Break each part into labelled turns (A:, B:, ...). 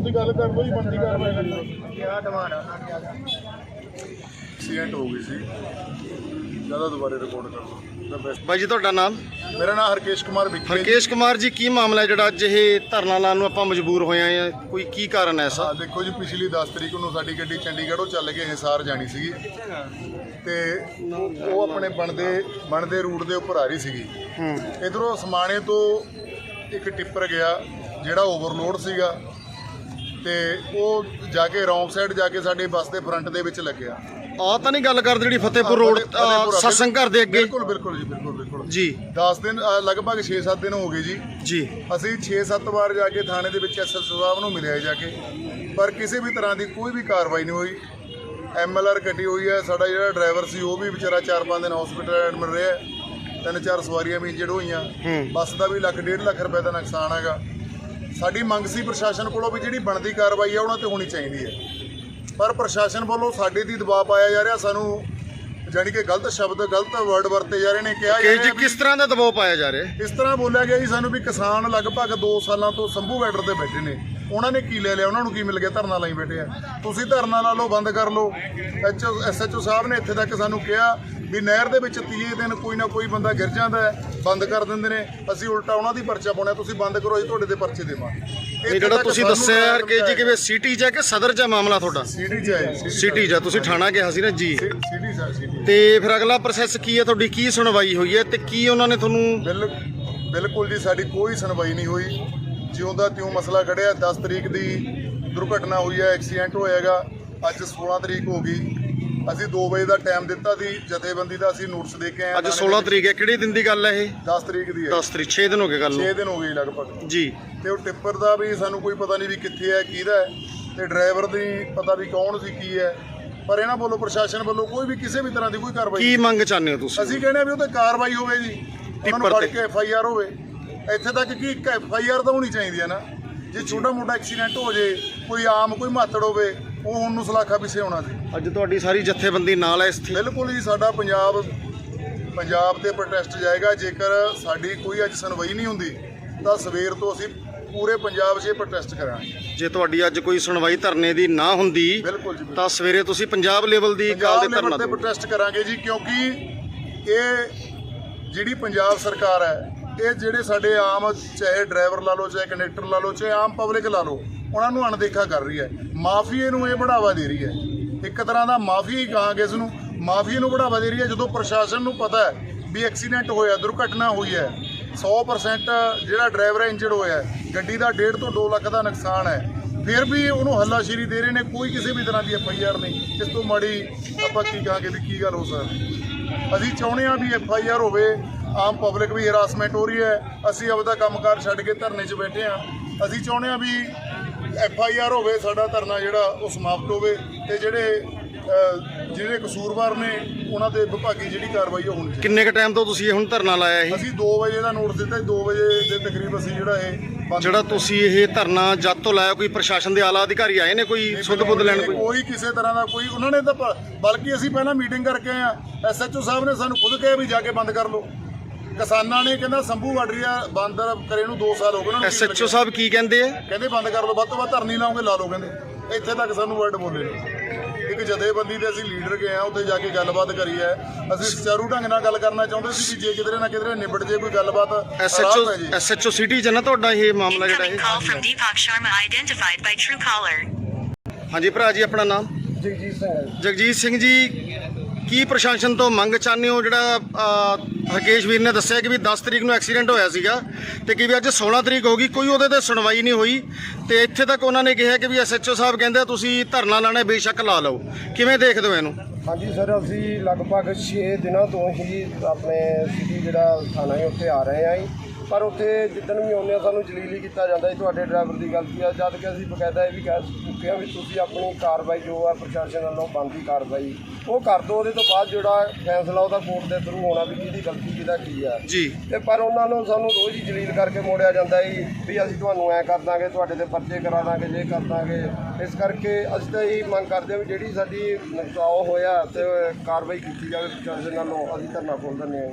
A: ਤੁਸੀਂ ਗੱਲ ਕਰ ਲਓ ਜੀ ਬੰਦੀ ਕਾਰਵਾਈ ਕਰ ਲਓ
B: ਐਕਸੀਡੈਂਟ ਹੋ ਗਈ ਸੀ। ਜ਼ਿਆਦਾ ਦੁਬਾਰੇ ਰਿਕਾਰਡ ਕਰ ਲਓ।
C: ਬਾਈ ਜੀ ਤੁਹਾਡਾ ਨਾਮ?
B: ਮੇਰਾ ਨਾਮ ਹਰਕੇਸ਼ ਕੁਮਾਰ ਜੀ।
C: ਹਰਕੇਸ਼ ਕੁਮਾਰ ਜੀ ਕੀ ਮਾਮਲਾ ਹੈ ਜਿਹੜਾ ਅੱਜ ਇਹ ਧਰਨਾ ਲਾਉਣ ਨੂੰ ਆਪਾਂ ਮਜਬੂਰ ਹੋਏ ਆ ਕੋਈ ਕੀ ਕਾਰਨ ਹੈ ਐਸਾ?
B: ਦੇਖੋ ਜੀ ਪਿਛਲੀ 10 ਤਰੀਕ ਨੂੰ ਸਾਡੀ ਗੱਡੀ ਚੰਡੀਗੜ੍ਹੋਂ ਚੱਲ ਕੇ ਹਿਸਾਰ ਜਾਣੀ ਸੀਗੀ। ਤੇ ਉਹ ਆਪਣੇ ਬਣਦੇ ਬਣਦੇ ਰੂਟ ਦੇ ਉੱਪਰ ਆ ਰਹੀ ਸੀਗੀ।
C: ਹੂੰ।
B: ਇਧਰੋਂ ਸਮਾਣੇ ਤੋਂ ਇੱਕ ਟਿੱਪਰ ਗਿਆ ਜਿਹੜਾ ਓਵਰਲੋਡ ਸੀਗਾ। ਤੇ ਉਹ ਜਾ ਕੇ ਰੌਂਗ ਸਾਈਡ ਜਾ ਕੇ ਸਾਡੀ ਬੱਸ ਦੇ ਫਰੰਟ ਦੇ ਵਿੱਚ ਲੱਗਿਆ।
C: ਆ ਤਾਂ ਨਹੀਂ ਗੱਲ ਕਰਦੇ ਜਿਹੜੀ ਫਤਿਹਪੁਰ ਰੋਡ
B: ਫਤਿਹਪੁਰ
C: ਸਤਸੰਗ ਘਰ ਦੇ ਅੱਗੇ।
B: ਬਿਲਕੁਲ ਬਿਲਕੁਲ ਜੀ ਬਿਲਕੁਲ ਬਿਲਕੁਲ।
C: ਜੀ।
B: 10 ਦਿਨ ਅ, ਲਗਭਗ 6-7 ਦਿਨ ਹੋ ਗਏ ਜੀ।
C: ਜੀ।
B: ਅਸੀਂ 6-7 ਵਾਰ ਜਾ ਕੇ ਥਾਣੇ ਦੇ ਵਿੱਚ ਐਸਐਸਓ ਸਾਹਿਬ ਨੂੰ ਮਿਲਿਆ ਜਾ ਕੇ। ਪਰ ਕਿਸੇ ਵੀ ਤਰ੍ਹਾਂ ਦੀ ਕੋਈ ਵੀ ਕਾਰਵਾਈ ਨਹੀਂ ਹੋਈ। ਐਮਐਲਆਰ ਕੱਟੀ ਹੋਈ ਹੈ। ਸਾਡਾ ਜਿਹੜਾ ਡਰਾਈਵਰ ਸੀ ਉਹ ਵੀ ਵਿਚਾਰਾ 4-5 ਦਿਨ ਹਸਪੀਟਲ ਐਡਮਿਟ ਰਿਹਾ। ਤਿੰਨ ਚਾਰ ਸਵਾਰੀਆਂ ਵੀ ਇੰਜਰਡ ਹੋਈਆਂ। ਬੱਸ ਦਾ ਵੀ ਲੱਖ ਡੇਢ ਲੱਖ ਰੁਪਏ ਦਾ ਨੁਕਸਾਨ ਹੈਗਾ। ਸਾਡੀ ਮੰਗ ਸੀ ਪ੍ਰਸ਼ਾਸਨ ਕੋਲੋਂ ਵੀ ਜਿਹੜੀ ਬਣਦੀ ਕਾਰਵਾਈ ਹੈ ਉਹਨਾਂ ਤੇ ਹੋਣੀ ਚਾਹੀਦੀ ਹੈ। ਪਰ ਪ੍ਰਸ਼ਾਸਨ ਵੱਲੋਂ ਸਾਡੇ ਦੀ ਦਬਾਅ ਪਾਇਆ ਜਾ ਰਿਹਾ ਸਾਨੂੰ ਜਾਨੀ ਕਿ ਗਲਤ ਸ਼ਬਦ ਗਲਤ ਵਰਡ ਵਰਤੇ ਜਾ ਰਹੇ ਨੇ ਕਿਹਾ ਜਾ
C: ਕਿ
B: ਰਿਹਾ
C: ਕਿਸ ਤਰ੍ਹਾਂ ਦਾ ਦਬਾਅ ਪਾਇਆ ਜਾ ਰਿਹਾ?
B: ਇਸ ਤਰ੍ਹਾਂ ਬੋਲਿਆ ਗਿਆ ਜੀ ਸਾਨੂੰ ਵੀ ਕਿਸਾਨ ਲਗਭਗ 2 ਸਾਲਾਂ ਤੋਂ ਸੰਭੂ ਬਾਰਡਰ ਤੇ ਬੈਠੇ ਨੇ। ਉਹਨਾਂ ਨੇ ਕੀ ਲੈ ਲਿਆ ਉਹਨਾਂ ਨੂੰ ਕੀ ਮਿਲ ਗਿਆ? ਧਰਨਾ ਲਾਈ ਬੈਠੇ ਆ। ਤੁਸੀਂ ਧਰਨਾ ਲਾ ਲਓ ਬੰਦ ਕਰ ਲਓ। ਐਚਓ ਐਸਐਚਓ ਸਾਹਿਬ ਨੇ ਇੱਥੇ ਤੱਕ ਸਾਨੂੰ ਕਿਹਾ ਵੀ ਨਹਿਰ ਦੇ ਵਿੱਚ 30 ਦਿਨ ਕੋਈ ਨਾ ਕੋਈ ਬੰਦਾ ਗਿਰ ਜਾਂਦਾ ਹੈ ਬੰਦ ਕਰ ਦਿੰਦੇ ਨੇ। ਅਸੀਂ ਉਲਟਾ ਉਹਨਾਂ ਦੀ ਪਰਚਾ ਪਾਉਣਾ ਤੁਸੀਂ ਬੰਦ ਕਰੋ ਅਸੀਂ ਤੁਹਾਡੇ ਤੇ ਪਰਚੇ ਦੇਵਾਂਗੇ।
C: ਇਹ ਜਿਹੜਾ ਤੁਸੀਂ ਦੱਸਿਆ ਕਿ ਜੀ ਕਿਵੇਂ ਸਿਟੀ ਚ ਹੈ ਕਿ ਸਦਰ ਚ ਹੈ ਮਾਮਲਾ ਤੁਹਾਡਾ?
B: ਸਿਟੀ ਚ ਹੈ
C: ਸਿਟੀ ਚ ਹੈ, ਤੁਸੀਂ ਥਾਣਾ ਕਿਹਾ ਸੀ ਨਾ ਜੀ।
B: ਸਿਟੀ ਸਰ ਸਿਟੀ
C: ਤੇ ਫਿਰ ਅਗਲਾ ਪ੍ਰੋਸੈਸ ਕੀ ਹੈ? ਤੁਹਾਡੀ ਕੀ ਸੁਣਵਾਈ ਹੋਈ ਹੈ ਤੇ ਕੀ ਉਹਨਾਂ ਨੇ ਤੁਹਾਨੂੰ
B: ਬਿਲ ਬਿਲਕੁਲ ਜੀ ਸਾਡੀ ਕੋਈ ਸੁਣਵਾਈ ਨਹੀਂ ਹੋਈ। ਜਿਉਂ ਦਾ ਤਿਉਂ ਮਸਲਾ ਖੜਿਆ 10 ਤਰੀਕ ਦੀ ਦੁਰਘਟਨਾ ਹੋਈ ਹੈ ਐਕਸੀਡੈਂਟ ਹੋਇਆਗਾ ਅੱਜ 16 ਤਰੀਕ ਹੋ ਗਈ। ਅਸੀਂ 2 ਵਜੇ ਦਾ ਟਾਈਮ ਦਿੱਤਾ ਸੀ ਜਥੇਬੰਦੀ ਦਾ ਅਸੀਂ ਨੋਟਿਸ ਦੇ ਕੇ ਆਏ
C: ਅੱਜ 16 ਤਰੀਕ ਹੈ ਕਿਹੜੇ ਦਿਨ ਦੀ ਗੱਲ ਹੈ ਇਹ?
B: 10 ਤਰੀਕ ਦੀ ਹੈ।
C: 10 ਤਰੀਕ 6 ਦਿਨ ਹੋ ਗਏ ਗੱਲ
B: 6
C: ਨੂੰ
B: ਦਿਨ ਹੋ ਗਏ ਲਗਭਗ।
C: ਜੀ।
B: ਤੇ ਉਹ ਟਿੱਪਰ ਦਾ ਵੀ ਸਾਨੂੰ ਕੋਈ ਪਤਾ ਨਹੀਂ ਵੀ ਕਿੱਥੇ ਹੈ ਕਿਹਦਾ ਹੈ। ਤੇ ਡਰਾਈਵਰ ਦੀ ਪਤਾ ਵੀ ਕੌਣ ਸੀ ਕੀ ਹੈ। ਪਰ ਇਹਨਾਂ ਵੱਲੋਂ ਪ੍ਰਸ਼ਾਸਨ ਵੱਲੋਂ ਕੋਈ ਵੀ ਕਿਸੇ ਵੀ ਤਰ੍ਹਾਂ ਦੀ ਕੋਈ ਕਾਰਵਾਈ
C: ਕੀ ਮੰਗ ਚਾਹੁੰਦੇ ਹੋ ਤੁਸੀਂ?
B: ਅਸੀਂ ਕਹਿੰਦੇ ਆ ਵੀ ਉਹ ਤੇ ਕਾਰਵਾਈ ਹੋਵੇ ਜੀ। ਉਹਨਾਂ ਨੂੰ
C: ਟਿੱਪਰ
B: ਫੜ। ਕੇ ਐਫ ਆਈ ਆਰ ਹੋਵੇ। ਇੱਥੇ ਤੱਕ ਕਿ ਇੱਕ ਐਫ ਆਈ ਆਰ ਤਾਂ ਹੋਣੀ ਚਾਹੀਦੀ ਹੈ ਨਾ। ਜੇ ਛੋਟਾ ਮੋਟਾ ਐਕਸੀਡੈਂਟ ਹੋ ਜੇ ਕੋਈ ਆਮ ਕੋਈ ਮਾਤੜ ਹੋਵੇ ਉਹ ਹੁਣ ਨੂੰ ਸਲਾਖਾ ਪਿੱਛੇ ਹੋਣਾ ਸੀ।
C: ਅੱਜ ਤੁਹਾਡੀ ਸਾਰੀ ਜਥੇਬੰਦੀ ਨਾਲ ਹੈ ਇਸ
B: ਬਿਲਕੁਲ ਜੀ ਸਾਡਾ ਪੰਜਾਬ ਪੰਜਾਬ ਤੇ ਪ੍ਰੋਟੈਸਟ ਜਾਏਗਾ। ਜੇਕਰ ਸਾਡੀ ਕੋਈ ਅੱਜ ਸੁਣਵਾਈ ਨਹੀਂ ਹੁੰਦੀ ਤਾਂ ਸਵੇਰ ਤੋਂ ਅਸੀਂ ਪੂਰੇ ਪੰਜਾਬ 'ਚ ਇਹ ਪ੍ਰੋਟੈਸਟ ਕਰਾਂਗੇ।
C: ਜੇ ਤੁਹਾਡੀ ਅੱਜ ਕੋਈ ਸੁਣਵਾਈ ਧਰਨੇ ਦੀ ਨਾ ਹੁੰਦੀ
B: ਬਿਲਕੁਲ ਜੀ ਬਿਲਕੁਲ।
C: ਤਾਂ ਸਵੇਰੇ ਤੁਸੀਂ ਪੰਜਾਬ ਲੈਵਲ ਦੀ ਕਾਲ ਦੇ ਧਰਨਾ
B: ਤੇ ਪ੍ਰੋਟੈਸਟ ਕਰਾਂਗੇ ਜੀ ਕਿਉਂਕਿ ਇਹ ਜਿਹੜੀ ਪੰਜਾਬ ਸਰਕਾਰ ਹੈ ਇਹ ਜਿਹੜੇ ਸਾਡੇ ਆਮ ਚਾਹੇ ਡਰਾਈਵਰ ਲਾ ਲਓ ਚਾਹੇ ਕੰਡਕਟਰ ਲਾ ਲਓ ਚਾਹੇ ਆਮ ਪਬਲਿਕ ਲਾ ਲਓ ਉਹਨਾਂ ਨੂੰ ਅਣਦੇਖਾ ਕਰ ਰਹੀ ਹੈ। ਮਾਫੀਏ ਨੂੰ ਇਹ ਬੜਾਵਾ ਦੇ ਰਹੀ ਹੈ। ਇੱਕ ਤਰ੍ਹਾਂ ਦਾ ਮਾਫੀ ਹੀ ਕਹਾਂਗੇ ਇਸ ਨੂੰ। ਮਾਫੀਏ ਨੂੰ ਬੜਾਵਾ ਦੇ ਰਹੀ ਹੈ। ਜਦੋਂ ਪ੍ਰਸ਼ਾਸਨ ਨੂੰ ਪਤਾ ਹੈ ਵੀ ਐਕਸੀਡੈਂਟ ਹੋਇਆ, ਦੁਰਘਟਨਾ ਹੋਈ ਹੈ 100% ਜਿਹੜਾ ਡਰਾਈਵਰ ਇੰਜਰਡ ਹੋਇਆ ਗੱਡੀ ਦਾ 1.5 ਤੋਂ 2 ਲੱਖ ਦਾ ਨੁਕਸਾਨ ਹੈ। ਫਿਰ ਵੀ ਉਹਨੂੰ ਹੱਲਾਸ਼ੇਰੀ ਦੇ ਰਹੇ ਨੇ। ਕੋਈ ਕਿਸੇ ਵੀ ਤਰ੍ਹਾਂ ਦੀ ਐਫ ਆਈ ਆਰ ਨਹੀਂ। ਇਸ ਤੋਂ ਮਾੜੀ ਆਪਾਂ ਕੀ ਕਹਾਂਗੇ ਵੀ ਕੀ ਗੱਲ ਹੋ ਸਕਦੀ ਅਸੀਂ ਚਾਹੁੰਦੇ ਹਾਂ ਵੀ ਐਫ ਆਈ ਆਰ ਹੋਵੇ। ਆਮ ਪਬਲਿਕ ਵੀ ਹਰਾਸਮੈਂਟ ਹੋ ਰਹੀ ਹੈ। ਅਸੀਂ ਆਪਦਾ ਕੰਮਕਾਰ ਛੱਡ ਕੇ ਧਰਨੇ 'ਚ ਬੈਠੇ ਹਾਂ। ਅਸੀਂ ਚਾਹੁੰਦੇ ਹਾਂ ਵੀ ਐਫ ਆਈ ਆਰ ਹੋਵੇ, ਸਾਡਾ ਧਰਨਾ ਜਿਹੜਾ ਉਹ ਸਮਾਪਤ ਹੋਵੇ। ਤੇ ਜਿਹੜੇ ਜਿਹੜੇ ਕਸੂਰਵਾਰ ਨੇ ਉਹਨਾਂ ਤੇ ਵਿਭਾਗੀ ਜਿਹੜੀ ਕਾਰਵਾਈ ਉਹ ਹੋਣੀ ਚਾਹੀਦੀ।
C: ਕਿੰਨੇ ਕ ਟਾਈਮ ਤੋਂ ਤੁਸੀਂ ਇਹ ਹੁਣ ਧਰਨਾ ਲਾਇਆ ਇਹ
B: ਅਸੀਂ 2 ਵਜੇ ਦਾ ਨੋਟਿਸ ਦਿੱਤਾ 2 ਵਜੇ ਦੇ ਤਕਰੀਬ ਅਸੀਂ ਜਿਹੜਾ ਇਹ ਬੰਦ
C: ਜਿਹੜਾ ਤੁਸੀਂ ਇਹ ਧਰਨਾ ਜਦ ਤੋਂ ਲਾਇਆ ਕੋਈ ਪ੍ਰਸ਼ਾਸਨ ਦੇ ਆਲਾ ਅਧਿਕਾਰੀ ਆਏ ਨੇ? ਕੋਈ ਸੁੱਧ ਬੁੱਧ ਲੈਣ ਕੋਈ?
B: ਕੋਈ ਕਿਸੇ ਤਰ੍ਹਾਂ ਦਾ ਕੋਈ ਉਹਨਾਂ ਨੇ ਤਾਂ ਪ- ਬਲਕਿ ਅਸੀਂ ਪਹਿਲਾਂ ਮੀਟਿੰਗ ਕਰਕੇ ਆਏ ਆ ਐਸਐਚਓ ਸਾਹਿਬ ਨੇ ਸਾਨੂੰ ਖੁਦ ਕਿਹਾ ਵੀ ਜਾ ਕੇ ਬੰਦ ਕਰ ਲਓ। ਕਿਸਾਨਾਂ ਨੇ ਕਹਿੰਦਾ ਸੰਭੂ ਵਾਟਰੀਆ ਬੰਦ ਕਰੇ ਨੂੰ 2 ਸਾਲ ਹੋ ਗਏ ਉਹਨਾਂ ਨੂੰ ਕੀ
C: ਐਸਐਚਓ
B: ਲੱਗਿਆ?
C: ਸਾਹਿਬ ਕੀ ਕਹਿੰਦੇ ਆ?
B: ਕਹਿੰਦੇ ਬੰਦ ਕਰ ਲਓ ਵੱਧ ਤੋਂ ਵੱਧ ਧਰਨੀ ਲਾਉਂਗੇ ਲਾ ਲਓ ਕਹਿੰਦੇ। ਇੱਥੇ ਤੱਕ ਸਾਨੂੰ ਵਰਡ ਬੋਲੇ ਨੇ। ਇੱਕ ਜਥੇਬੰਦੀ ਦੇ ਅਸੀਂ ਲੀਡਰ ਗਏ ਆ ਉੱਥੇ ਜਾ ਕੇ ਗੱਲਬਾਤ ਕਰੀ ਹੈ ਅਸੀਂ ਸੁਚਾਰੂ ਢੰਗ ਨਾਲ ਗੱਲ ਕਰਨਾ ਚਾਹੁੰਦੇ ਸੀ ਵੀ ਜੇ ਕਿਧਰੇ ਨਾ ਕਿਧਰੇ ਨਿਬੜ ਜੇ ਕੋਈ ਗੱਲਬਾਤ
C: ਐਸਐਚਓ ਸਿਟੀ ਚ ਨਾ ਤੁਹਾਡਾ ਇਹ ਮਾਮਲਾ ਜਿਹੜਾ
D: Truecaller.
C: ਹਾਂਜੀ ਭਰਾ ਜੀ ਆਪਣਾ ਨਾਮ
A: ਜਗਜੀਤ ਸਿੰਘ ਹੈ ਜੀ।
C: ਜਗਜੀਤ ਸਿੰਘ ਜੀ ਕੀ ਪ੍ਰਸ਼ਾਸਨ ਤੋਂ ਮੰਗ ਚਾਹੁੰਦੇ ਹੋ? ਜਿਹੜਾ ਅਹ, ਹਰਕੇਸ਼ ਵੀਰ ਨੇ ਦੱਸਿਆ ਕਿ ਵੀ 10 ਤਰੀਕ ਨੂੰ ਐਕਸੀਡੈਂਟ ਹੋਇਆ ਸੀਗਾ ਤੇ ਕਿ ਵੀ ਅੱਜ 16 ਤਰੀਕ ਹੋ ਗਈ ਕੋਈ ਉਹਦੇ ਤੇ ਸੁਣਵਾਈ ਨਹੀਂ ਹੋਈ ਤੇ ਇੱਥੇ ਤੱਕ ਉਹਨਾਂ ਨੇ ਕਿਹਾ ਕਿ ਵੀ ਐਸਐਚਓ ਸਾਹਿਬ ਕਹਿੰਦੇ ਆ ਤੁਸੀਂ ਧਰਨਾ ਲਾਣਾ ਬੇਸ਼ੱਕ ਲਾ ਲਓ। ਕਿਵੇਂ ਦੇਖਦੇ ਹੋ ਇਹਨੂੰ?
A: ਹਾਂਜੀ ਸਰ ਅਸੀਂ ਲਗਭਗ 6 ਦਿਨਾਂ ਤੋਂ ਹੀ ਆਪਣੇ ਸਿਟੀ ਜਿਹੜਾ ਥਾਣਾ ਹੈ ਉੱਥੇ ਆ ਰਹੇ ਹਾਂ ਜੀ। ਪਰ ਉੱਥੇ ਜਿੱਦਣ ਵੀ ਆਉਂਦੇ ਆ ਸਾਨੂੰ ਜਲੀਲ ਹੀ ਕੀਤਾ ਜਾਂਦਾ ਹੈ ਤੁਹਾਡੇ ਡਰਾਈਵਰ ਦੀ ਗਲਤੀ ਆ। ਜਦ ਕਿ ਅਸੀਂ ਬਕਾਇਦਾ ਇਹ ਵੀ ਕਹਿ ਚੁੱਕੇ ਹਾਂ ਵੀ ਤੁਸੀਂ ਆਪਣੀ ਕਾਰਵਾਈ ਜੋ ਆ ਪ੍ਰਸ਼ਾਸਨ ਵੱਲੋਂ ਬਣਦੀ ਕਾਰਵਾਈ ਉਹ ਕਰ ਦਿਓ। ਉਹਦੇ ਤੋਂ ਬਾਅਦ ਜਿਹੜਾ ਫੈਸਲਾ ਉਹਦਾ ਕੋਰਟ ਦੇ ਥਰੂ ਹੋਣਾ ਵੀ ਕਿਹਦੀ ਗਲਤੀ ਕਿਹਦਾ ਕੀ ਆ।
C: ਜੀ।
A: ਤੇ ਪਰ ਉਹਨਾਂ ਨੂੰ ਸਾਨੂੰ ਰੋਜ਼ ਹੀ ਜਲੀਲ ਕਰਕੇ ਮੋੜਿਆ ਜਾਂਦਾ ਹੈ ਵੀ ਅਸੀਂ ਤੁਹਾਨੂੰ ਐ ਕਰ ਦਾਂਗੇ ਤੁਹਾਡੇ ਤੇ ਪਰਚੇ ਕਰਾ ਦਾਂਗੇ ਜੇ ਕਰ ਦਾਂਗੇ। ਇਸ ਕਰਕੇ ਅਸੀਂ ਤਾਂ ਇਹੀ ਮੰਗ ਕਰਦੇ ਹਾਂ ਵੀ ਜਿਹੜੀ ਸਾਡੀ ਨੁਕਸਾਨ ਹੋਇਆ ਤੇ ਕਾਰਵਾਈ ਕੀਤੀ ਜਾਵੇ ਪ੍ਰਸ਼ਾਸਨ ਵੱਲੋਂ ਅਸੀਂ ਧਰਨਾ ਖੋਲ ਦਿੰਦੇ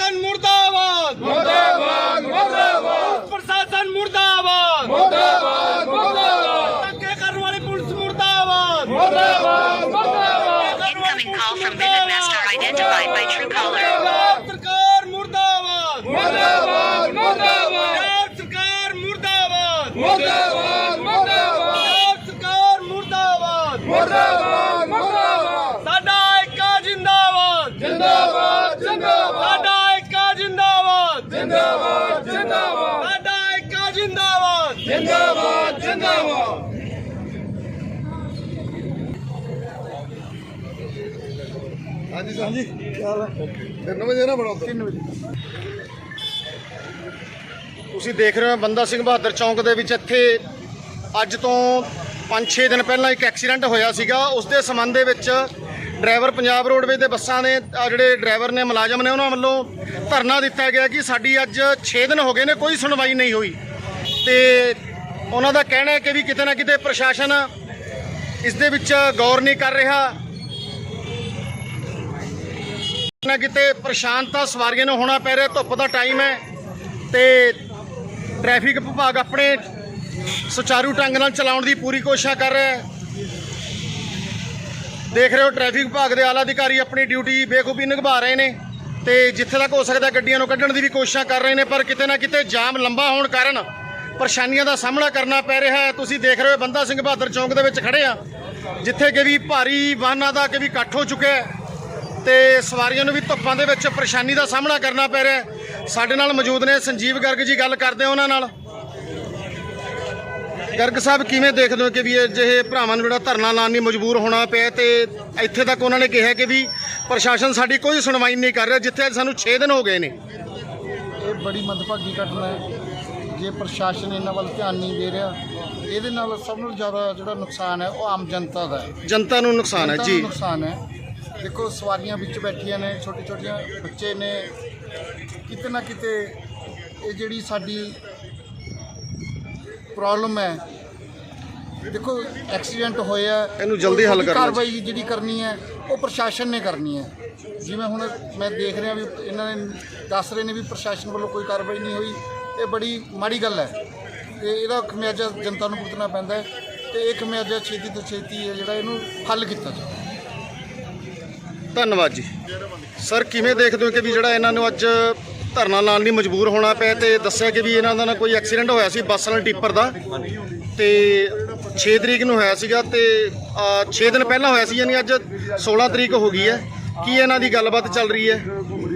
A: संगठन
E: मुर्दाबाद मुर्दाबाद मुर्दाबाद प्रशासन मुर्दाबाद मुर्दाबाद
A: मुर्दाबाद धक्के
E: करने वाली पुलिस
A: मुर्दाबाद मुर्दाबाद
E: मुर्दाबाद incoming call
A: from Vivid
E: Master identified by
A: true caller Punjab सरकार मुर्दाबाद
E: मुर्दाबाद
A: मुर्दाबाद पंजाब सरकार मुर्दाबाद मुर्दाबाद मुर्दाबाद पंजाब सरकार मुर्दाबाद मुर्दाबाद ਹਾਂਜੀ 3 ਵਜੇ ਨਾ ਬਣਾਓ। 3 ਵਜੇ।
C: ਤੁਸੀਂ ਦੇਖ ਰਹੇ ਹੋ ਬੰਦਾ ਸਿੰਘ ਬਹਾਦਰ ਚੌਂਕ ਦੇ ਵਿੱਚ ਇੱਥੇ ਅੱਜ ਤੋਂ 5-6 ਦਿਨ ਪਹਿਲਾਂ ਇੱਕ ਐਕਸੀਡੈਂਟ ਹੋਇਆ ਸੀਗਾ। ਉਸ ਦੇ ਸੰਬੰਧ ਦੇ ਵਿੱਚ ਡਰਾਈਵਰ ਪੰਜਾਬ ਰੋਡਵੇਜ਼ ਦੇ ਬੱਸਾਂ ਦੇ ਜਿਹੜੇ ਡਰਾਈਵਰ ਨੇ ਮੁਲਾਜ਼ਮ ਨੇ ਉਹਨਾਂ ਵੱਲੋਂ ਧਰਨਾ ਦਿੱਤਾ ਗਿਆ ਕਿ ਸਾਡੀ ਅੱਜ 6 ਦਿਨ ਹੋ ਗਏ ਨੇ ਕੋਈ ਸੁਣਵਾਈ ਨਹੀਂ ਹੋਈ। ਤੇ ਉਹਨਾਂ ਦਾ ਕਹਿਣਾ ਹੈ ਕਿ ਵੀ ਕਿਤੇ ਨਾ ਕਿਤੇ ਪ੍ਰਸ਼ਾਸਨ ਇਸ ਦੇ ਵਿੱਚ ਗੌਰ ਨਹੀਂ ਕਰ ਰਿਹਾ। ਨਾ ਕਿਤੇ ਪਰੇਸ਼ਾਨ ਤਾਂ ਸਵਾਰੀਆਂ ਨੂੰ ਹੋਣਾ ਪੈ ਰਿਹਾ, ਧੁੱਪ ਦਾ ਟਾਈਮ ਹੈ ਤੇ ਟ੍ਰੈਫਿਕ ਵਿਭਾਗ ਆਪਣੇ ਸੁਚਾਰੂ ਢੰਗ ਨਾਲ ਚਲਾਉਣ ਦੀ ਪੂਰੀ ਕੋਸ਼ਿਸ਼ ਕਰ ਰਿਹਾ ਹੈ। ਦੇਖ ਰਹੇ ਹੋ ਟ੍ਰੈਫਿਕ ਵਿਭਾਗ ਦੇ ਆਲਾ ਅਧਿਕਾਰੀ ਆਪਣੀ ਡਿਊਟੀ ਬੇਖੂਬੀ ਨਿਭਾ ਰਹੇ ਨੇ ਤੇ ਜਿੱਥੇ ਤੱਕ ਹੋ ਸਕਦਾ ਗੱਡੀਆਂ ਨੂੰ ਕੱਢਣ ਦੀ ਵੀ ਕੋਸ਼ਿਸ਼ ਕਰ ਰਹੇ ਨੇ, ਪਰ ਕਿਤੇ ਨਾ ਕਿਤੇ ਜਾਮ ਲੰਬਾ ਹੋਣ ਕਾਰਨ ਪਰੇਸ਼ਾਨੀਆਂ ਦਾ ਸਾਹਮਣਾ ਕਰਨਾ ਪੈ ਰਿਹਾ ਹੈ। ਤੁਸੀਂ ਦੇਖ ਰਹੇ ਹੋ ਬੰਦਾ ਸਿੰਘ ਬਹਾਦਰ ਚੌਂਕ ਦੇ ਵਿੱਚ ਖੜੇ ਆ, ਜਿੱਥੇ ਕਿ ਵੀ ਭਾਰੀ ਵਾਹਨਾਂ ਦਾ ਕਿ ਵੀ ਇਕੱਠ ਹੋ ਚੁੱਕਿਆ ਹੈ। ਤੇ ਸਵਾਰੀਆਂ ਨੂੰ ਵੀ ਧੁੱਪਾਂ ਦੇ ਵਿੱਚ ਪਰੇਸ਼ਾਨੀ ਦਾ ਸਾਹਮਣਾ ਕਰਨਾ ਪੈ ਰਿਹਾ ਹੈ। ਸਾਡੇ ਨਾਲ ਮੌਜੂਦ ਨੇ ਸੰਜੀਵ ਗਰਗ ਜੀ ਗੱਲ ਕਰਦੇ ਆ ਉਹਨਾਂ ਨਾਲ। ਗਰਗ ਸਾਹਿਬ ਕਿਵੇਂ ਦੇਖਦੇ ਹੋ ਕਿ ਵੀ ਇਹ ਜਿਹੇ ਭਰਾਵਾਂ ਨੂੰ ਜਿਹੜਾ ਧਰਨਾ ਲਾਉਣ ਲਈ ਮਜਬੂਰ ਹੋਣਾ ਪਿਆ ਤੇ ਇੱਥੇ ਤੱਕ ਉਹਨਾਂ ਨੇ ਕਿਹਾ ਕਿ ਵੀ ਪ੍ਰਸ਼ਾਸਨ ਸਾਡੀ ਕੋਈ ਸੁਣਵਾਈ ਨਹੀਂ ਕਰ ਰਿਹਾ ਜਿੱਥੇ ਸਾਨੂੰ 6 ਦਿਨ ਹੋ ਗਏ ਨੇ।
F: ਇਹ ਬੜੀ ਮੰਦਭਾਗੀ ਘਟਨਾ ਹੈ। ਜੇ ਪ੍ਰਸ਼ਾਸਨ ਇਹਨਾਂ ਵੱਲ ਧਿਆਨ ਨਹੀਂ ਦੇ ਰਿਹਾ ਇਹਦੇ ਨਾਲ ਸਭ ਨਾਲੋਂ ਜ਼ਿਆਦਾ ਜਿਹੜਾ ਨੁਕਸਾਨ ਹੈ ਉਹ ਆਮ ਜਨਤਾ ਦਾ ਹੈ।
C: ਜਨਤਾ ਨੂੰ ਨੁਕਸਾਨ ਹੈ ਜੀ।
F: ਨੁਕਸਾਨ ਹੈ। ਦੇਖੋ ਸਵਾਰੀਆਂ ਵਿੱਚ ਬੈਠੀਆਂ ਨੇ ਛੋਟੇ ਛੋਟੀਆਂ ਬੱਚੇ ਨੇ। ਕਿਤੇ ਨਾ ਕਿਤੇ ਇਹ ਜਿਹੜੀ ਸਾਡੀ ਪ੍ਰੋਬਲਮ ਹੈ ਦੇਖੋ ਐਕਸੀਡੈਂਟ ਹੋਇਆ
C: ਇਹਨੂੰ ਜਲਦੀ ਹੱਲ ਕਰਨਾ
F: ਕਾਰਵਾਈ ਜਿਹੜੀ ਕਰਨੀ ਹੈ ਉਹ ਪ੍ਰਸ਼ਾਸਨ ਨੇ ਕਰਨੀ ਹੈ। ਜਿਵੇਂ ਹੁਣ ਮੈਂ ਦੇਖ ਰਿਹਾ ਵੀ ਇਹਨਾਂ ਨੇ ਦੱਸ ਰਹੇ ਨੇ ਵੀ ਪ੍ਰਸ਼ਾਸਨ ਵੱਲੋਂ ਕੋਈ ਕਾਰਵਾਈ ਨਹੀਂ ਹੋਈ। ਇਹ ਬੜੀ ਮਾੜੀ ਗੱਲ ਹੈ। ਤੇ ਇਹਦਾ ਖਮਿਆਜਾ ਜਨਤਾ ਨੂੰ ਭੁਗਤਣਾ ਪੈਂਦਾ ਹੈ ਤੇ ਇਹ ਖਮਿਆਜਾ ਛੇਤੀ ਤੋਂ ਛੇਤੀ ਹੈ ਜਿਹੜਾ ਇਹਨੂੰ ਹੱਲ ਕੀਤਾ ਜਾਵੇ।
C: ਧੰਨਵਾਦ ਜੀ। ਸਰ, ਕਿਵੇਂ ਦੇਖਦੇ ਹੋ ਕਿ ਵੀ ਜਿਹੜਾ ਇਹਨਾਂ ਨੂੰ ਅੱਜ ਧਰਨਾ ਲਾਉਣ ਲਈ ਮਜਬੂਰ ਹੋਣਾ ਪਿਆ ਤੇ ਦੱਸਿਆ ਕਿ ਵੀ ਇਹਨਾਂ ਦਾ ਨਾ ਕੋਈ ਐਕਸੀਡੈਂਟ ਹੋਇਆ ਸੀ ਬੱਸ ਨਾਲ ਟਿੱਪਰ ਦਾ? ਤੇ 6 ਤਰੀਕ ਨੂੰ ਹੋਇਆ ਸੀਗਾ ਤੇ 6 ਦਿਨ ਪਹਿਲਾਂ ਹੋਇਆ ਸੀ, ਯਾਨੀ ਅੱਜ 16 ਤਰੀਕ ਹੋ ਗਈ ਹੈ। ਕੀ ਇਹਨਾਂ ਦੀ ਗੱਲਬਾਤ ਚੱਲ ਰਹੀ ਹੈ?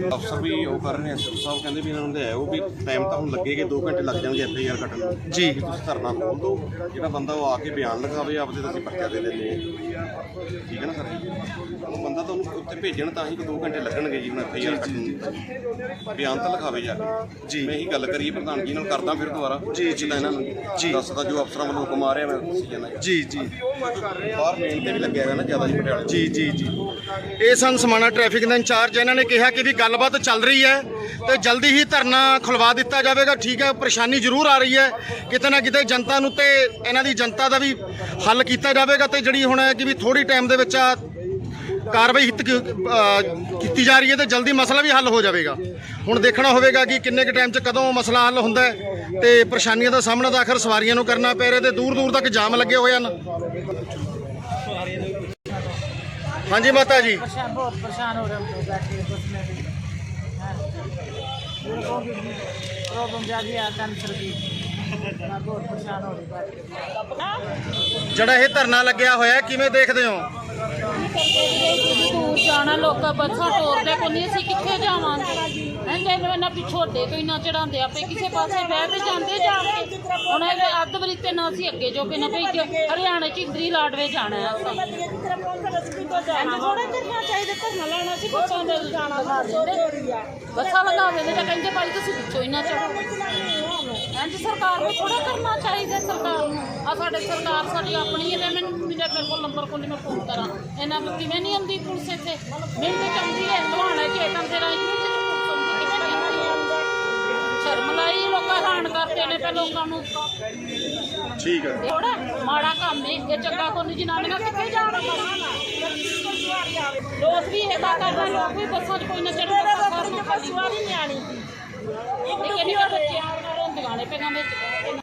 G: ਅਫਸਰ ਵੀ ਉਹ ਕਰ ਰਹੇ ਆ ਅਫਸਰ ਸਾਹਿਬ ਕਹਿੰਦੇ ਵੀ ਇਹਨਾਂ ਨੂੰ ਲਿਆਓ ਵੀ ਟਾਈਮ ਤਾਂ ਹੁਣ ਲੱਗੇਗਾ 2 ਘੰਟੇ ਲੱਗ ਜਾਣਗੇ ਐਫ ਆਈ ਆਰ ਕੱਟਣ ਨੂੰ।
C: ਜੀ।
G: ਤੁਸੀਂ ਧਰਨਾ ਖੋਲ ਦਿਓ ਜਿਹੜਾ ਬੰਦਾ ਉਹ ਆ ਕੇ ਬਿਆਨ ਲਿਖਾਵੇ ਆਪਦੇ ਤਾਂ ਅਸੀਂ ਪਰਚਾ ਦੇ ਦਿੰਦੇ ਹਾਂ। ਠੀਕ ਹੈ ਨਾ ਸਰ? ਉਹ ਬੰਦਾ ਤਾਂ ਉਹਨੂੰ ਉੱਥੇ ਭੇਜਣ ਤਾਂ ਹੀ 2 ਘੰਟੇ ਲੱਗਣਗੇ ਜੀ ਹੁਣ ਐਫ ਆਈ ਆਰ ਕੱਟਣ ਨੂੰ। ਬਿਆਨ ਤਾਂ ਲਿਖਾਵੇ ਜਾ ਕੇ।
C: ਜੀ।
G: ਮੈਂ ਇਹੀ ਗੱਲ ਕਰੀਏ ਪ੍ਰਧਾਨ ਜੀ ਨਾਲ ਕਰਦਾ ਫਿਰ ਦੁਬਾਰਾ।
C: ਜੀ, ਜੀ,
G: ਤਾਂ ਇਹਨਾਂ ਨੂੰ।
C: ਜੀ।
G: ਦੱਸਦਾ ਜੋ ਅਫਸਰਾਂ ਵੱਲੋਂ ਹੁਕਮ ਆ ਰਿਹਾ ਮੈਂ ਦੱਸੀ ਜਾਂਦਾ।
C: ਜੀ ਜੀ।
G: ਬਾਹਰ ਮੇਨ ਤੇ ਵੀ ਲੱਗਿਆ ਹੋਇਆ ਨਾ ਜ਼ਿਆਦਾ ਜੀ ਪਟਿਆਲੇ।
C: ਜੀ ਜੀ ਜੀ। ਇਹ ਸਨ ਸਮਾਣਾ ਟ੍ਰੈਫਿਕ ਦੇ ਇੰਚਾਰਜ ਇਹਨਾਂ ਨੇ ਕਿਹਾ ਕਿ ਵੀ ਗੱਲਬਾਤ ਚੱਲ ਰਹੀ ਹੈ ਤੇ ਜਲਦੀ ਹੀ ਧਰਨਾ ਖੁਲਵਾ ਦਿੱਤਾ ਜਾਵੇਗਾ, ਠੀਕ ਹੈ, ਪਰੇਸ਼ਾਨੀ ਜ਼ਰੂਰ ਆ ਰਹੀ ਹੈ। ਕਿਤੇ ਨਾ ਕਿਤੇ ਜਨਤਾ ਨੂੰ ਤੇ ਇਹਨਾਂ ਦੀ ਜਨਤਾ ਦਾ ਵੀ ਹੱਲ ਕੀਤਾ ਜਾਵੇਗਾ ਤੇ ਜਿਹੜੀ ਹੁਣ ਹੈ ਕਿ ਵੀ ਥੋੜੀ ਟਾਈਮ ਦੇ ਵਿੱਚ ਆ ਕਾਰਵਾਈ ਹਿੱਤ ਕੀਤੀ ਜਾ ਰਹੀ ਹੈ ਤੇ ਜਲਦੀ ਮਸਲਾ ਵੀ ਹੱਲ ਹੋ ਜਾਵੇਗਾ। ਹੁਣ ਦੇਖਣਾ ਹੋਵੇਗਾ ਕਿ ਕਿੰਨੇ ਕੁ ਟਾਈਮ 'ਚ ਕਦੋਂ ਮਸਲਾ ਹੱਲ ਹੁੰਦਾ ਹੈ ਤੇ ਪਰੇਸ਼ਾਨੀਆਂ ਦਾ ਸਾਹਮਣਾ ਤਾਂ ਆਖਰ ਸਵਾਰੀਆਂ ਨੂੰ ਕਰਨਾ ਪੈ ਰਿਹਾ ਤੇ ਦੂਰ ਦੂਰ ਤੱਕ ਜਾਮ ਲੱਗੇ ਹੋਏ ਹਨ। ਹਾਂਜੀ ਮਾਤਾ ਜੀ
H: परेशान बहुत परेशान हो रहे हम लोग बैठ के बस में भी हाँ। मेरे को भी प्रॉब्लम ज़्यादा है कैंसर की मैं बहुत परेशान हो रही बैठ के
C: ਜਿਹੜਾ ਇਹ ਧਰਨਾ ਲੱਗਿਆ ਹੋਇਆ ਹੈ, ਕਿਵੇਂ ਦੇਖਦੇ ਹੋ
I: ਦੂਰ ਜਾਣਾ ਲੋਕਾਂ ਬੱਸਾਂ ਟੋਰਦੇ ਕੋਈ ਨਹੀਂ ਅਸੀਂ ਕਿੱਥੇ ਜਾਵਾਂਗੇ ਐਂਦੇ ਨੂੰ ਇਹਨਾਂ ਪਿਛੋਡੇ ਤੋਂ ਹੀ ਨਾ ਚੜਾਉਂਦੇ ਆਪੇ ਕਿਸੇ ਪਾਸੇ ਬਹਿ ਕੇ ਜਾਂਦੇ ਜਾਣਗੇ ਹੁਣ ਇਹ ਅੱਧ ਬਰੀਤੇ ਨਾ ਅਸੀਂ ਅੱਗੇ ਜੋ ਕਿ ਨਾ ਭਈ ਹਰਿਆਣੇ ਚ ਇੰਦਰੀ ਲਾਡਵੇ ਜਾਣਾ ਹੈ ਅਸੀਂ। ਐਂਦੇ ਥੋੜਾ ਕਰਨਾ ਚਾਹੀਦਾ ਧਰਨਾ ਲਾਣਾ ਸੀ ਬੱਸਾਂ ਦੇ ਜਾਣਾ ਬੱਸਾਂ ਤਾਂ ਕਹਿੰਦੇ ਭਾਈ ਤੁਸੀਂ ਵਿੱਚੋਂ ਹੀ ਨਾ ਚੜੋ ਇੰਜ ਸਰਕਾਰ ਨੂੰ ਥੋੜਾ ਕਰਨਾ ਚਾਹੀਦਾ ਸਰਕਾਰ ਨੂੰ। ਆ ਸਾਡੇ ਸਰਕਾਰ ਸਾਡੀ ਆਪਣੀ ਹੈ ਤੇ ਮੈਨੂੰ ਮੇਰੇ ਕੋਲ ਨੰਬਰ ਕੋਲ ਮੈਂ ਫੋਨ ਕਰਾਂ। ਇਹਨਾਂ ਨੂੰ ਕਿਵੇਂ ਨਹੀਂ ਆਉਂਦੀ ਪੁਲਿਸ ਇੱਥੇ? ਮਿਲਦੀ ਚਾਹੁੰਦੀ ਹੈ ਲਵਾਣਾ ਰਾਹੀਂ ਨਹੀਂ ਤੇ ਪੁਲਿਸ ਆਉਂਦੀ ਕਿਵੇਂ ਨਹੀਂ ਆਉਂਦੀ ਸ਼ਰਮ ਲਾਈ ਹੈਰਾਨ ਕਰਦੇ ਨੇ ਪੇ ਲੋਕਾਂ ਨੂੰ।
C: ਠੀਕ ਹੈ
I: ਥੋੜਾ ਮਾੜਾ ਕੰਮ ਹੈ ਇਹ ਚੰਗਾ ਕੋਈ ਜਨਾਨੀਆਂ ਕਿੱਥੇ ਜਾਣਗੀਆਂ ਲੋਕ ਵੀ ਇਹ ਤਾਂ ਕਰਦੇ ਲੋਕ ਵੀ ਬੱਸਾਂ 'ਚ ਕੋਈ ਨਾ ਚੜ੍ਹਦੇ ਬੱਸਾਂ ਨੂੰ ਖਾਲੀ। ਨਿਆਣੀ ਇਹ ਕਿਹੜੀ ਬੱਚੇ ਹੁੰਦੀਆਂ ਨੇ ਪੈਗਾਂ ਦੇ